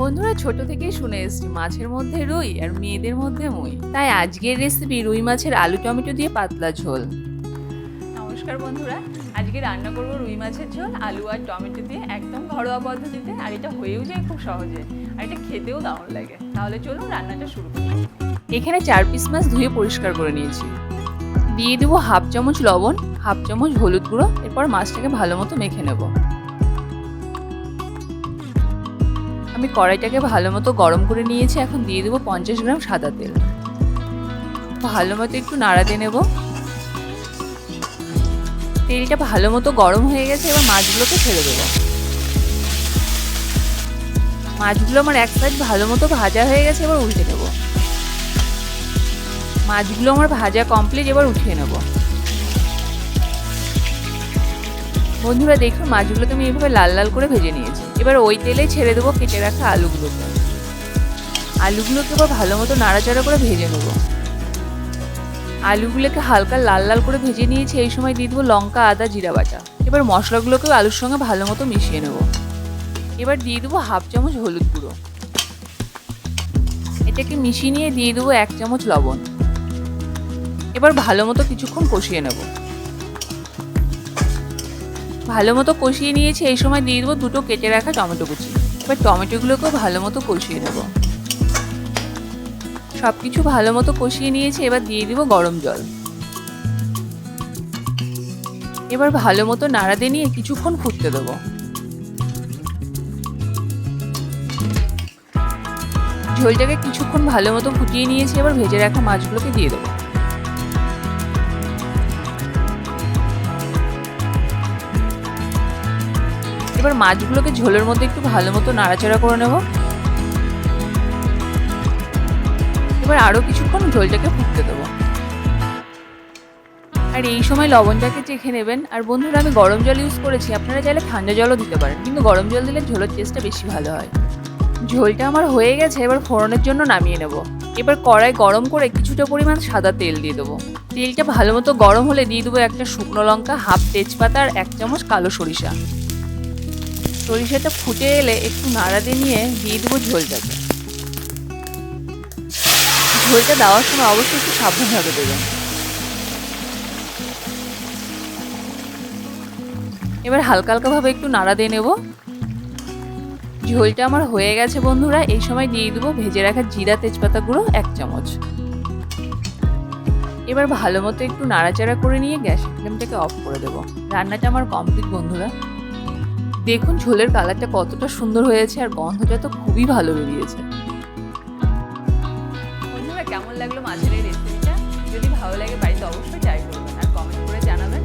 বন্ধুরা ছোট থেকেই শুনে এসছি মাছের মধ্যে রুই আর মেয়েদের মধ্যে মুই। তাই আজকের রেসিপি রুই মাছের আলু টমেটো দিয়ে পাতলা ঝোল। নমস্কার বন্ধুরা আজকে রান্না করব রুই মাছের ঝোল আলু আর টমেটো দিয়ে একদম ঘরোয়া পদ্ধতিতে আর এটা হয়েও যায় খুব সহজে আর এটা খেতেও দারুণ লাগে। তাহলে চলুন রান্নাটা শুরু করি। এখানে চার পিস মাছ ধুয়ে পরিষ্কার করে নিয়েছি। দিয়ে দেবো হাফ চামচ লবণ হাফ চামচ হলুদ গুঁড়ো এরপর মাছটাকে ভালো মতো মেখে নেব। আমি কড়াইটাকে ভালো মতো গরম করে নিয়েছি, এখন দিয়ে দেবো পঞ্চাশ গ্রাম সাদা তেল। ভালো মতো একটু নাড়া দিয়ে নেব। তেলটা ভালো মতো গরম হয়ে গেছে, এবার মাছগুলোকে ছেড়ে দেবো। মাছগুলো আমার এক সাইড ভালো মতো ভাজা হয়ে গেছে, এবার উল্টে নেব। মাছগুলো আমার ভাজা কমপ্লিট এবার উঠিয়ে নেব। বন্ধুরা দেখুন, মাছগুলোকে আমি এইভাবে লাল লাল করে ভেজে নিয়েছি। এবার ওই তেলে ছেড়ে দেবো কেটে রাখা আলুগুলোকে। আলুগুলোকে এবার ভালো মতো নাড়াচাড়া করে ভেজে নেব। আলুগুলোকে হালকা লাল লাল করে ভেজে নিয়েছি, এই সময় দিয়ে দেবো লঙ্কা, আদা, জিরা বাটা। এবার মশলাগুলোকেও আলুর সঙ্গে ভালো মতো মিশিয়ে নেব। এবার দিয়ে দেবো হাফ চামচ হলুদ গুঁড়ো। এটাকে মিশিয়ে নিয়ে দিয়ে দেবো এক চামচ লবণ। এবার ভালো মতো কিছুক্ষণ কষিয়ে নেব। ভালো মতো কষিয়ে নিয়েছি, এই সময় দিয়ে দেবো দুটো কেটে রাখা টমেটো কুচি। এবার টমেটোগুলোকেও ভালো মতো কষিয়ে নেব। সব কিছু ভালো মতো কষিয়ে নিয়েছি, এবার দিয়ে দিব গরম জল। এবার ভালো মতো নাড়া দিয়ে নিয়ে কিছুক্ষণ ফুটতে দেবো। ঝোলটাকে কিছুক্ষণ ভালো মতো ফুটিয়ে নিয়েছি, এবার ভেজে রাখা মাছগুলোকে দিয়ে দেবো। এবার মাছগুলোকে ঝোলের মধ্যে একটু ভালো মতো নাড়াচাড়া করে নেব। এবার আরও কিছুক্ষণ ঝোলটাকে ফুটতে দেবো। আর এই সময় লবণটাকে চেখে নেবেন। আর বন্ধুরা, আমি গরম জল ইউজ করেছি, আপনারা চাইলে ঠান্ডা জলও দিতে পারেন, কিন্তু গরম জল দিলে ঝোলের টেস্টটা বেশি ভালো হয়। ঝোলটা আমার হয়ে গেছে, এবার ফোড়নের জন্য নামিয়ে নেব। এবার কড়াই গরম করে কিছুটা পরিমাণ সাদা তেল দিয়ে দেবো। তেলটা ভালো মতো গরম হলে দিয়ে দেবো একটা শুকনো লঙ্কা, হাফ তেজপাতা আর এক চামচ কালো সরিষা। সরিষাটা ফুটে এলে একটু নাড়া দিয়ে নিয়ে দিয়ে দেবো ঝোলটাকে। ঝোলটা দেওয়ার সময় অবশ্যই একটু সাবধানভাবে দেবেন এবার হালকা হালকাভাবে একটু নাড়া দিয়ে নেব। ঝোলটা আমার হয়ে গেছে বন্ধুরা, এই সময় দিয়ে দেবো ভেজে রাখা জিরা তেজপাতা গুঁড়ো এক চামচ। এবার ভালো মতো একটু নাড়াচাড়া করে নিয়ে গ্যাস ফ্লেমটাকে অফ করে দেবো। রান্নাটা আমার কমপ্লিট বন্ধুরা। দেখুন ঝোলের কালারটা কতটা সুন্দর হয়েছে আর গন্ধটা তো খুবই ভালো বেরিয়েছে। বন্ধুরা, কেমন লাগল মাছের রেসিপিটা যদি ভালো লাগে বাড়িতে অবশ্যই ট্রাই করবেন আর কমেন্ট করে জানাবেন।